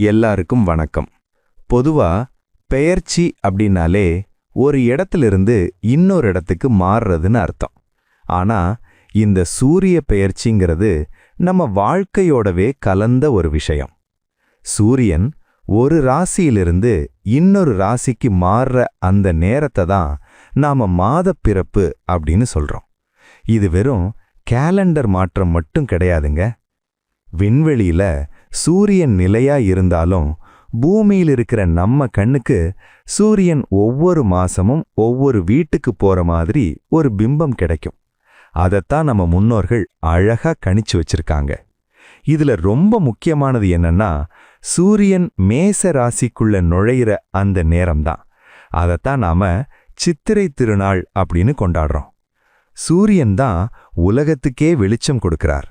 எல்லாருக்கும் வணக்கம். பொதுவா பெயர்ச்சி அப்படின்னாலே ஒரு இடத்திலிருந்து இன்னொரு இடத்துக்கு மாறுறதுன்னு அர்த்தம். ஆனா இந்த சூரிய பெயர்ச்சிங்கிறது நம்ம வாழ்க்கையோடவே கலந்த ஒரு விஷயம். சூரியன் ஒரு ராசியிலிருந்து இன்னொரு ராசிக்கு மாறுற அந்த நேரத்தை தான் நாம மாதப் பிறப்பு அப்படின்னு சொல்றோம். இது வெறும் கேலண்டர் மாற்றம் மட்டும் கிடையாதுங்க. விண்வெளியில சூரியன் நிலையா இருந்தாலும் பூமியில் இருக்கிற நம்ம கண்ணுக்கு சூரியன் ஒவ்வொரு மாசமும் ஒவ்வொரு வீட்டுக்கு போற மாதிரி ஒரு பிம்பம் கிடைக்கும். அதைத்தான் நம்ம முன்னோர்கள் அழகா கணிச்சு வச்சிருக்காங்க. இதுல ரொம்ப முக்கியமானது என்னன்னா சூரியன் மேச ராசிக்குள்ள நுழையிற அந்த நேரம்தான். அதைத்தான் நாம சித்திரை திருநாள் அப்படின்னு கொண்டாடுறோம். சூரியன் தான் உலகத்துக்கே வெளிச்சம் கொடுக்கிறார்.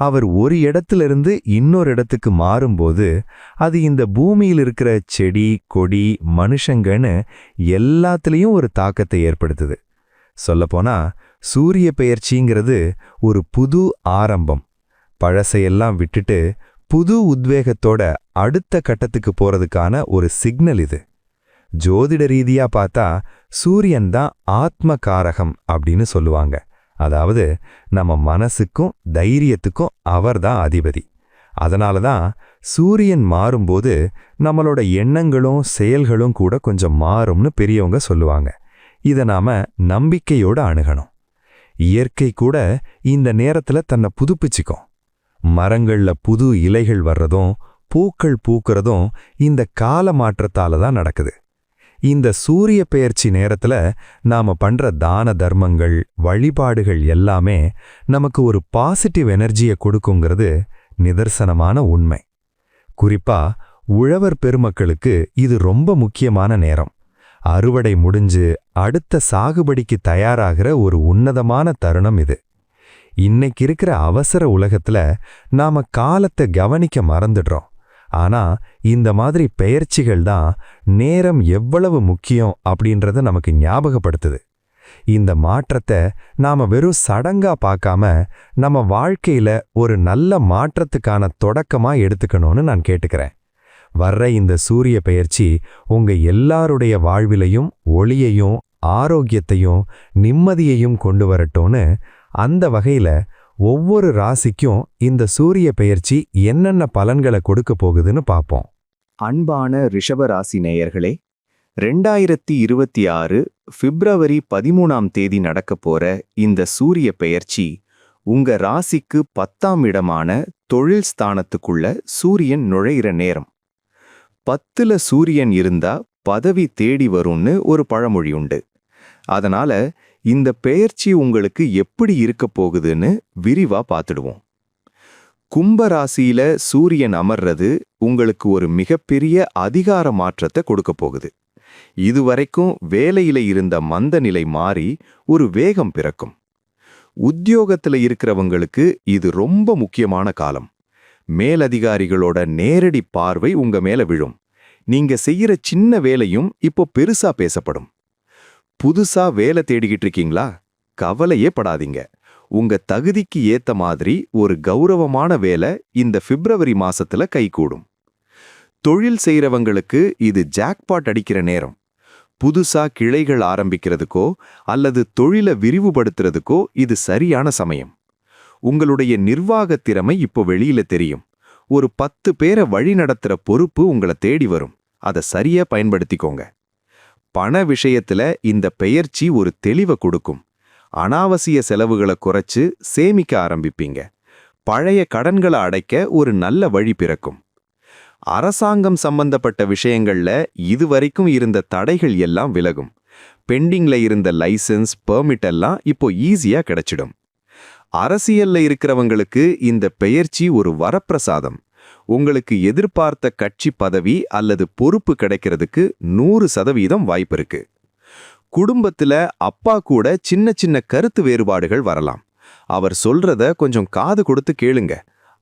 அவர் ஒரு இடத்திலிருந்து இன்னொரு இடத்துக்கு மாறும்போது அது இந்த பூமியில் இருக்கிற செடி கொடி மனுஷங்கன்னு எல்லாத்துலேயும் ஒரு தாக்கத்தை ஏற்படுத்துது. சொல்லப்போனா சூரிய பெயர்ச்சிங்கிறது ஒரு புது ஆரம்பம். பழசையெல்லாம் விட்டுட்டு புது உத்வேகத்தோட அடுத்த கட்டத்துக்கு போறதுக்கான ஒரு சிக்னல் இது. ஜோதிட ரீதியா பார்த்தா சூரியன் தான் ஆத்மகாரகம் அப்படின்னு சொல்லுவாங்க. அதாவது நம்ம மனசுக்கும் தைரியத்துக்கும் அவர்தான் அதிபதி. அதனால தான் சூரியன் மாறும்போது நம்மளோட எண்ணங்களும் செயல்களும் கூட கொஞ்சம் மாறும்னு பெரியவங்க சொல்லுவாங்க. இதை நாம நம்பிக்கையோட அணுகணும். இயற்கை கூட இந்த நேரத்துல தன்னை புதுப்பிச்சுக்கும். மரங்கள்ல புது இலைகள் வர்றதும் பூக்கள் பூக்கிறதும் இந்த கால மாற்றத்தால தான் நடக்குது. இந்த சூரிய பெயர்ச்சி நேரத்துல நாம பண்ற தான தர்மங்கள் வழிபாடுகள் எல்லாமே நமக்கு ஒரு பாசிட்டிவ் எனர்ஜியை கொடுக்குங்கிறது நிதர்சனமான உண்மை. குறிப்பா உழவர் பெருமக்களுக்கு இது ரொம்ப முக்கியமான நேரம். அறுவடை முடிஞ்சு அடுத்த சாகுபடிக்கு தயாராகிற ஒரு உன்னதமான தருணம் இது. இன்னைக்கு இருக்கிற அவசர உலகத்துல நாம காலத்தை கவனிக்க மறந்துடுறோம். ஆனா இந்த மாதிரி பெயர்ச்சிகள் தான் நேரம் எவ்வளவு முக்கியம் அப்படின்றத நமக்கு ஞாபகப்படுத்துது. இந்த மாற்றத்தை நாம வெறும் சடங்கா பார்க்காம நம்ம வாழ்க்கையில ஒரு நல்ல மாற்றத்துக்கான தொடக்கமா எடுத்துக்கணும்னு நான் கேட்டுக்கிறேன். வர்ற இந்த சூரிய பெயர்ச்சி உங்க எல்லாருடைய வாழ்விலையும் ஒளியையும் ஆரோக்கியத்தையும் நிம்மதியையும் கொண்டு வரட்டும்னு அந்த வகையில ஒவ்வொரு ராசிக்கும் இந்த சூரிய பெயர்ச்சி என்னென்ன பலன்களை கொடுக்க போகுதுன்னு பார்ப்போம். அன்பான ரிஷப ராசி நேயர்களே ரெண்டாயிரத்தி இருபத்தி ஆறு பிப்ரவரி பதிமூணாம் தேதி நடக்கப் போற இந்த சூரிய பெயர்ச்சி உங்க ராசிக்கு பத்தாம் இடமான தொழில் ஸ்தானத்துக்குள்ள சூரியன் நுழையிற நேரம். பத்துல சூரியன் இருந்தா பதவி தேடி வரும்னு ஒரு பழமொழி உண்டு. அதனால இந்த பெயர்ச்சி உங்களுக்கு எப்படி இருக்க போகுதுன்னு விரிவா பார்த்துடுவோம். கும்பராசியில சூரியன் அமர்றது உங்களுக்கு ஒரு மிகப்பெரிய அதிகார மாற்றத்தை கொடுக்க போகுது. இதுவரைக்கும் வேலையில இருந்த மந்த நிலை மாறி ஒரு வேகம் பிறக்கும். உத்தியோகத்துல இருக்கிறவங்களுக்கு இது ரொம்ப முக்கியமான காலம். மேலதிகாரிகளோட நேரடி பார்வை உங்க மேல விழும். நீங்க செய்யற சின்ன வேலையும் இப்போ பெருசா பேசப்படும். புதுசா வேலை தேடிக்கிட்டு இருக்கீங்களா? கவலையே படாதீங்க. உங்க தகுதிக்கு ஏத்த மாதிரி ஒரு கௌரவமான வேலை இந்த பிப்ரவரி மாசத்துல கைகூடும். தொழில் செய்கிறவங்களுக்கு இது ஜாக்பாட் அடிக்கிற நேரம். புதுசா கிளைகள் ஆரம்பிக்கிறதுக்கோ அல்லது தொழிலை விரிவுபடுத்துறதுக்கோ இது சரியான சமயம். உங்களுடைய நிர்வாகத் திறமை இப்போ வெளியில தெரியும். ஒரு பத்து பேரை வழிநடத்துற பொறுப்பு உங்களை தேடி வரும். அதை சரியா பயன்படுத்திக்கோங்க. பண விஷயத்துல இந்த பெயர்ச்சி ஒரு தெளிவை கொடுக்கும். அனாவசிய செலவுகளை குறைச்சு சேமிக்க ஆரம்பிப்பீங்க. பழைய கடன்களை அடைக்க ஒரு நல்ல வழி பிறக்கும். அரசாங்கம் சம்பந்தப்பட்ட விஷயங்கள்ல இதுவரைக்கும் இருந்த தடைகள் எல்லாம் விலகும். பெண்டிங்ல இருந்த லைசென்ஸ் பெர்மிட் எல்லாம் இப்போ ஈஸியா கிடைச்சிடும். அரசியல்ல இருக்கிறவங்களுக்கு இந்த பெயர்ச்சி ஒரு வரப்பிரசாதம். உங்களுக்கு எதிர்பார்த்த கட்சி பதவி அல்லது பொறுப்பு கிடைக்கிறதுக்கு நூறு சதவீதம் வாய்ப்பு இருக்கு. குடும்பத்துல அப்பா கூட சின்ன சின்ன கருத்து வேறுபாடுகள் வரலாம். அவர் சொல்றத கொஞ்சம் காது கொடுத்து கேளுங்க.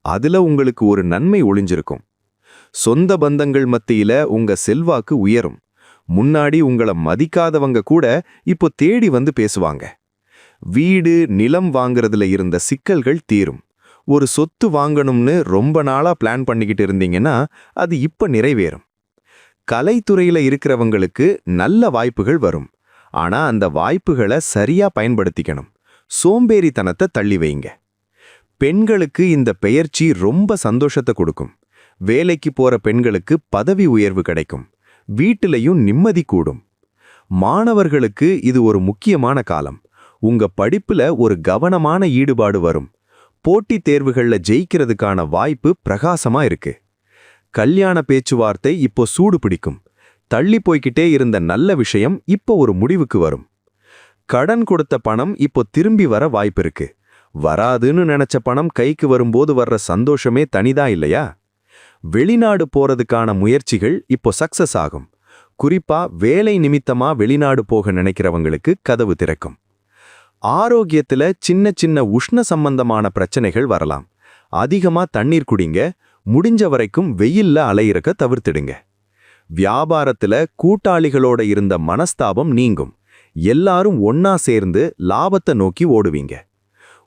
அதுல உங்களுக்கு ஒரு நன்மை ஒளிஞ்சிருக்கும். சொந்த பந்தங்கள் மத்தியில உங்க செல்வாக்கு உயரும். முன்னாடி உங்கள மதிக்காதவங்க கூட இப்போ தேடி வந்து பேசுவாங்க. வீடு நிலம் வாங்குறதுல இருந்த சிக்கல்கள் தீரும். ஒரு சொத்து வாங்கணும்னு ரொம்ப நாளாக பிளான் பண்ணிக்கிட்டு இருந்தீங்கன்னா அது இப்போ நிறைவேறும். கலைத்துறையில் இருக்கிறவங்களுக்கு நல்ல வாய்ப்புகள் வரும். ஆனால் அந்த வாய்ப்புகளை சரியாக பயன்படுத்திக்கணும். சோம்பேறித்தனத்தை தள்ளி வைங்க. பெண்களுக்கு இந்த பெயர்ச்சி ரொம்ப சந்தோஷத்தை கொடுக்கும். வேலைக்கு போகிற பெண்களுக்கு பதவி உயர்வு கிடைக்கும். வீட்டிலையும் நிம்மதி கூடும். மாணவர்களுக்கு இது ஒரு முக்கியமான காலம். உங்க படிப்புல ஒரு கவனமான ஈடுபாடு வரும். போட்டித் தேர்வுகள்ல ஜெயிக்கிறதுக்கான வாய்ப்பு பிரகாசமா இருக்கு. கல்யாண பேச்சுவார்த்தை இப்போ சூடு பிடிக்கும். தள்ளி போய்க்கிட்டே இருந்த நல்ல விஷயம் இப்போ ஒரு முடிவுக்கு வரும். கடன் கொடுத்த பணம் இப்போ திரும்பி வர வாய்ப்பு இருக்கு. வராதுன்னு நினைச்ச பணம் கைக்கு வரும்போது வர்ற சந்தோஷமே தனிதா இல்லையா? வெளிநாடு போறதுக்கான முயற்சிகள் இப்போ சக்சஸ் ஆகும். குறிப்பா வேலை நிமித்தமா வெளிநாடு போக நினைக்கிறவங்களுக்கு கதவு திறக்கும். ஆரோக்கியத்துல சின்ன சின்ன உஷ்ண சம்பந்தமான பிரச்சனைகள் வரலாம். அதிகமா தண்ணீர் குடிங்க முடிஞ்ச வரைக்கும் வெயில்ல அலையிறக்க தவிர்த்திடுங்க. வியாபாரத்துல கூட்டாளிகளோட இருந்த மனஸ்தாபம் நீங்கும். எல்லாரும் ஒன்னா சேர்ந்து லாபத்தை நோக்கி ஓடுவீங்க.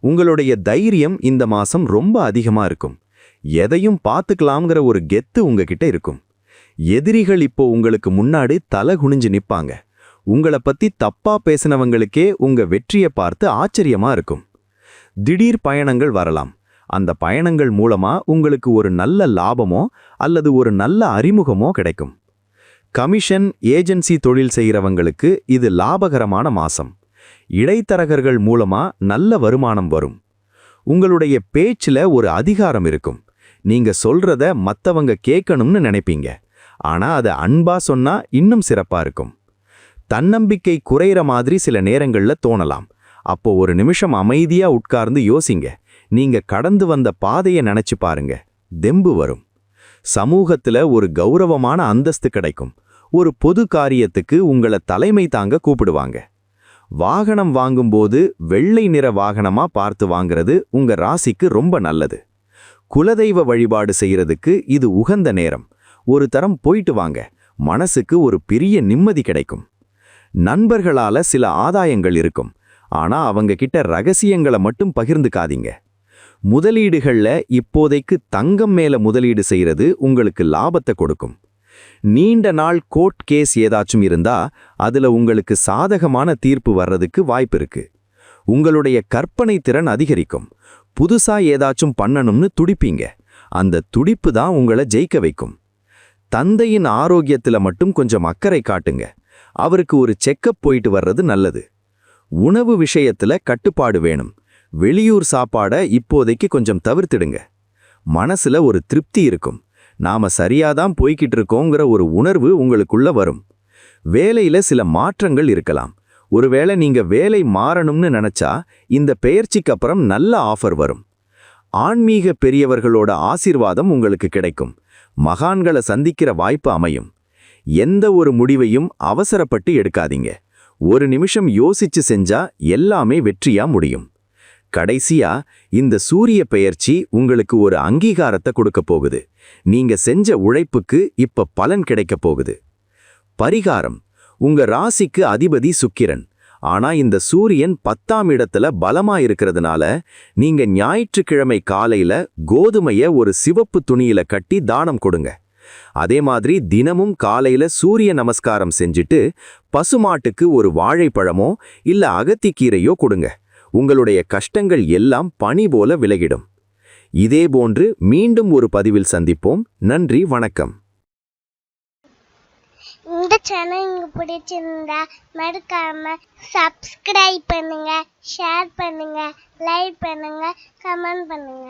உங்களுடைய தைரியம் இந்த மாசம் ரொம்ப அதிகமா இருக்கும். எதையும் பார்த்துக்கலாம்ங்கிற ஒரு கெத்து உங்ககிட்ட இருக்கும். எதிரிகள் இப்போ உங்களுக்கு முன்னாடி தலை குனிஞ்சு நிப்பாங்க. உங்கள பத்தி தப்பா பேசினவங்களுக்கே உங்க வெற்றியை பார்த்து ஆச்சரியமா இருக்கும். திடீர் பயணங்கள் வரலாம். அந்த பயணங்கள் மூலமா உங்களுக்கு ஒரு நல்ல லாபமோ அல்லது ஒரு நல்ல அறிமுகமோ கிடைக்கும். கமிஷன் ஏஜென்சி தொழில் செய்கிறவங்களுக்கு இது லாபகரமான மாசம். இடைத்தரகர்கள் மூலமா நல்ல வருமானம் வரும். உங்களுடைய பேச்சுல ஒரு அதிகாரம் இருக்கும். நீங்க சொல்றத மத்தவங்க கேட்கணும்னு நினைப்பீங்க. ஆனா அதை அன்பா சொன்னா இன்னும் சிறப்பா இருக்கும். தன்னம்பிக்கை குறையிற மாதிரி சில நேரங்கள்ல தோணலாம். அப்போ ஒரு நிமிஷம் அமைதியா உட்கார்ந்து யோசிங்க. நீங்க கடந்து வந்த பாதையை நினைச்சு பாருங்க. தெம்பு வரும். சமூகத்துல ஒரு கௌரவமான அந்தஸ்து கிடைக்கும். ஒரு பொது காரியத்துக்கு உங்கள தலைமை தாங்க கூப்பிடுவாங்க. வாகனம் வாங்கும்போது வெள்ளை நிற வாகனமா பார்த்து வாங்குறது உங்க ராசிக்கு ரொம்ப நல்லது. குலதெய்வ வழிபாடு செய்யறதுக்கு இது உகந்த நேரம். ஒரு தரம் போயிட்டு வாங்க. மனசுக்கு ஒரு பெரிய நிம்மதி கிடைக்கும். நண்பர்களால சில ஆதாயங்கள் இருக்கும். ஆனா அவங்க கிட்ட ரகசியங்களை மட்டும் பகிர்ந்துக்காதீங்க. முதலீடுகள்ல இப்போதைக்கு தங்கம் மேல முதலீடு செய்யறது உங்களுக்கு லாபத்தை கொடுக்கும். நீண்ட நாள் கோர்ட் கேஸ் ஏதாச்சும் இருந்தா அதுல உங்களுக்கு சாதகமான தீர்ப்பு வர்றதுக்கு வாய்ப்பு இருக்கு. உங்களுடைய கற்பனை திறன் அதிகரிக்கும். புதுசா ஏதாச்சும் பண்ணணும்னு துடிப்பீங்க. அந்த துடிப்பு தான் உங்களை ஜெயிக்க வைக்கும். தந்தையின் ஆரோக்கியத்துல மட்டும் கொஞ்சம் அக்கறை காட்டுங்க. அவருக்கு ஒரு செக்கப் போயிட்டு வர்றது நல்லது. உணவு விஷயத்துல கட்டுப்பாடு வேணும். வெளியூர் சாப்பாட இப்போதைக்கு கொஞ்சம் தவிர்த்திடுங்க. மனசுல ஒரு திருப்தி இருக்கும். நாம சரியாதான் போய்கிட்டு இருக்கோங்கிற ஒரு உணர்வு உங்களுக்குள்ள வரும். வேலையில சில மாற்றங்கள் இருக்கலாம். ஒருவேளை நீங்க வேலை மாறணும்னு நினைச்சா இந்த பெயர்ச்சிக்கு அப்புறம் நல்ல ஆஃபர் வரும். ஆன்மீக பெரியவர்களோட ஆசிர்வாதம் உங்களுக்கு கிடைக்கும். மகான்களை சந்திக்கிற வாய்ப்பு அமையும். எந்த ஒரு முடிவையும் அவசரப்பட்டு எடுக்காதீங்க. ஒரு நிமிஷம் யோசிச்சு செஞ்சா எல்லாமே வெற்றியா முடியும். கடைசியா இந்த சூரிய பெயர்ச்சி உங்களுக்கு ஒரு அங்கீகாரத்தை கொடுக்க போகுது. நீங்க செஞ்ச உழைப்புக்கு இப்ப பலன் கிடைக்க போகுது. பரிகாரம். உங்க ராசிக்கு அதிபதி சுக்கிரன். ஆனா இந்த சூரியன் பத்தாம் இடத்துல பலமா இருக்கிறதுனால நீங்க ஞாயிற்றுக்கிழமை காலையில கோதுமைய ஒரு சிவப்பு துணியில கட்டி தானம் கொடுங்க. அதே மாதிரி தினமும் காலையில சூரிய நமஸ்காரம் செஞ்சுட்டு பசுமாட்டுக்கு ஒரு வாழைப்பழமோ இல்ல அகத்திக்கீரையோ கொடுங்க. உங்களுடைய கஷ்டங்கள் எல்லாம் பனி போல விலகிடும். இதேபோன்று மீண்டும் ஒரு பதிவில் சந்திப்போம். நன்றி வணக்கம். இந்த சேனல் உங்களுக்கு பிடிச்சிருந்தா மறக்காம சப்ஸ்கிரைப் பண்ணுங்க ஷேர் பண்ணுங்க லைக் பண்ணுங்க கமெண்ட் பண்ணுங்க.